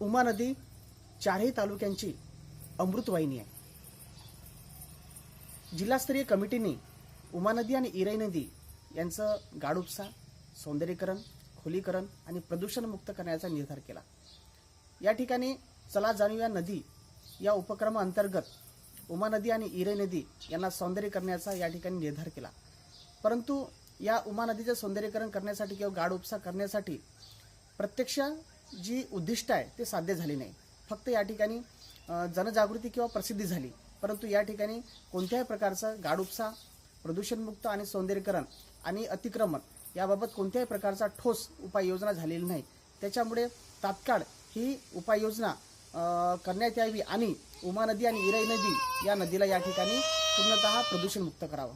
उमा नदी चारही तालुक्यांची अमृतवाहिनी आहे. जिल्हास्तरीय कमिटीने उमा नदी आणि इराई नदी यांचं गाडुपसा सौंदर्यीकरण खोलीकरण आणि प्रदूषणमुक्त करण्याचा निर्धार केला. या ठिकाणी चला जाणूया नदी या उपक्रमाअंतर्गत उमा नदी आणि इराई नदी यांना सौंदर्य करण्याचा या ठिकाणी निर्धार केला. परंतु या उमा नदीचं सौंदर्यीकरण करण्यासाठी किंवा गाड उपसा करण्यासाठी प्रत्यक्ष जी उद्दिष्ट आहे ते साध्य झाली नाही. फक्त या ठिकाणी जनजागृती किंवा प्रसिद्धी झाली. परंतु या ठिकाणी कोणत्याही प्रकारचा गाढ प्रदूषणमुक्त आणि सौंदर्यकरण आणि अतिक्रमण याबाबत कोणत्याही प्रकारचा ठोस उपाययोजना झालेली नाही. त्याच्यामुळे तात्काळ ही उपाययोजना करण्यात यावी आणि उमा नदी आणि इराई नदी या नदीला या ठिकाणी पूर्णतः प्रदूषणमुक्त करावं.